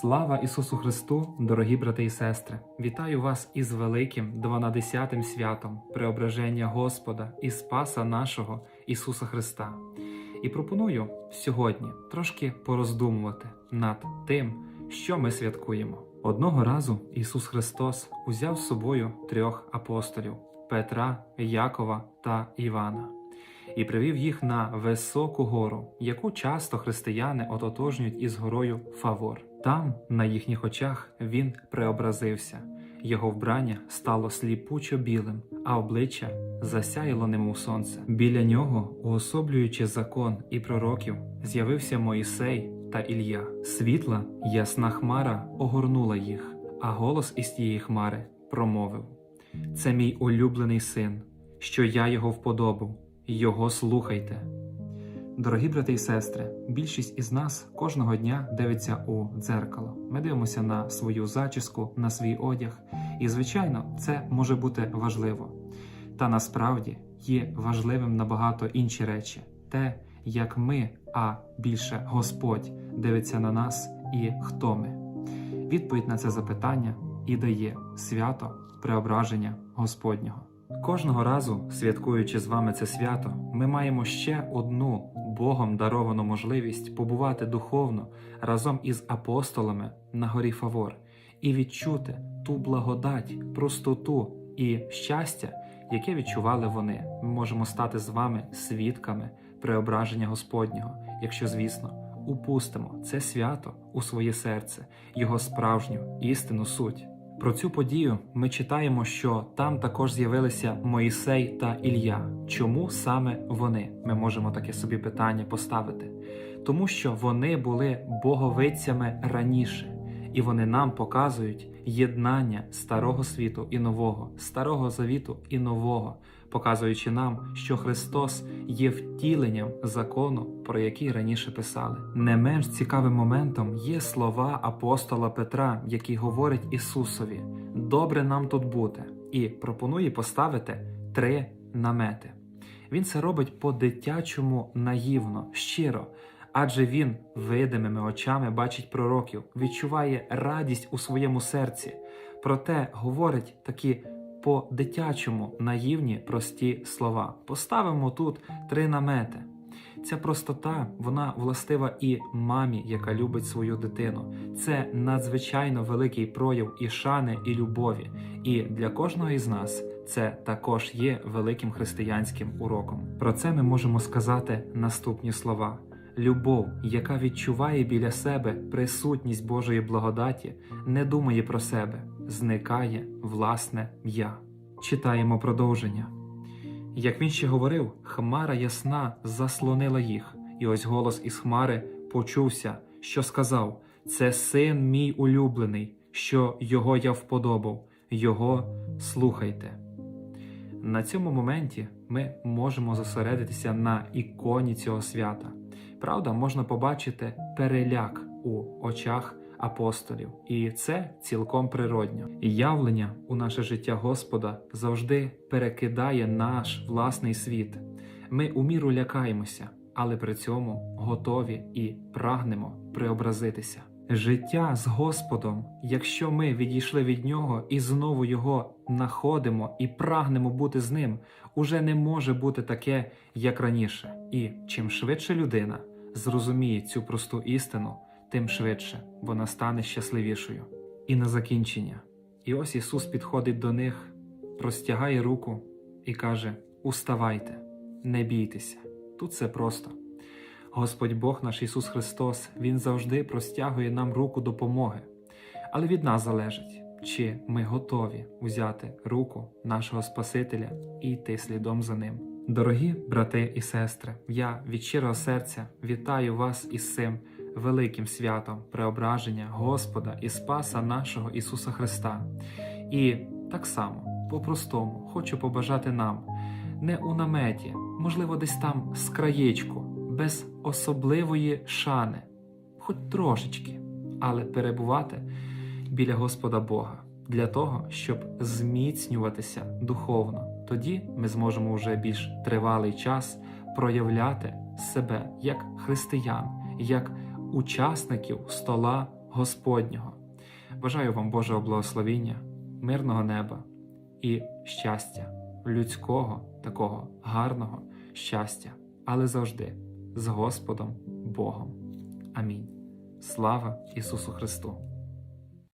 Слава Ісусу Христу, дорогі брати і сестри! Вітаю вас із великим дванадесятим святом преображення Господа і Спаса нашого Ісуса Христа. І пропоную сьогодні трошки пороздумувати над тим, що ми святкуємо. Одного разу Ісус Христос узяв з собою трьох апостолів Петра, Якова та Івана і привів їх на високу гору, яку часто християни ототожнюють із горою Фавор. Там, на їхніх очах, він преобразився. Його вбрання стало сліпучо білим, а обличчя засяяло немов сонце. Біля нього, уособлюючи закон і пророків, з'явився Моїсей та Ілля. Світла, ясна хмара огорнула їх, а голос із тієї хмари промовив: Це мій улюблений син, що я його вподобав. Його слухайте. Дорогі брати і сестри, більшість із нас кожного дня дивиться у дзеркало. Ми дивимося на свою зачіску, на свій одяг, і, звичайно, це може бути важливо. Та насправді є важливим набагато інші речі: те, як ми, а більше Господь дивиться на нас і хто ми. Відповідь на це запитання і дає свято преображення Господнього. Кожного разу, святкуючи з вами це свято, ми маємо ще одну Богом даровану можливість побувати духовно разом із апостолами на горі Фавор і відчути ту благодать, простоту і щастя, яке відчували вони. Ми можемо стати з вами свідками преображення Господнього, якщо, звісно, упустимо це свято у своє серце, його справжню істинну суть. Про цю подію ми читаємо, що там також з'явилися Моїсей та Ілля. Чому саме вони? Ми можемо таке собі питання поставити. Тому що вони були боговицями раніше, і вони нам показують єднання старого світу і нового, старого завіту і нового, показуючи нам, що Христос є втіленням закону, про який раніше писали. Не менш цікавим моментом є слова апостола Петра, який говорить Ісусові: Добре нам тут бути, і пропонує поставити три намети. Він це робить по-дитячому наївно, щиро, адже він видимими очами бачить пророків, відчуває радість у своєму серці, проте говорить такі по-дитячому наївні прості слова. Поставимо тут три намети. Ця простота, вона властива і мамі, яка любить свою дитину. Це надзвичайно великий прояв і шани, і любові. І для кожного із нас це також є великим християнським уроком. Про це ми можемо сказати наступні слова. Любов, яка відчуває біля себе присутність Божої благодаті, не думає про себе, зникає власне я. Читаємо продовження. Як він ще говорив, хмара ясна заслонила їх, і ось голос із хмари почувся, що сказав: Це син мій улюблений, що його я вподобав, його слухайте. На цьому моменті ми можемо зосередитися на іконі цього свята. Правда, можна побачити переляк у очах апостолів, і це цілком природньо. Явлення у наше життя Господа завжди перекидає наш власний світ. Ми у міру лякаємося, але при цьому готові і прагнемо преобразитися. Життя з Господом, якщо ми відійшли від нього і знову його находимо і прагнемо бути з ним, уже не може бути таке, як раніше. І чим швидше людина зрозуміє цю просту істину, тим швидше вона стане щасливішою. І на закінчення. І ось Ісус підходить до них, простягає руку і каже: Уставайте, не бійтеся. Тут все просто. Господь Бог наш Ісус Христос, Він завжди простягує нам руку допомоги, але від нас залежить, чи ми готові взяти руку нашого Спасителя і йти слідом за ним. Дорогі брати і сестри, я від щирого серця вітаю вас із цим великим святом преображення Господа і Спаса нашого Ісуса Христа. І так само, по-простому, хочу побажати нам не у наметі, можливо, десь там з краєчку, без особливої шани, хоч трошечки, але перебувати біля Господа Бога для того, щоб зміцнюватися духовно. Тоді ми зможемо вже більш тривалий час проявляти себе як християн, як учасників стола Господнього. Бажаю вам Божого благословіння, мирного неба і щастя, людського, такого гарного щастя, але завжди з Господом Богом. Амінь. Слава Ісусу Христу!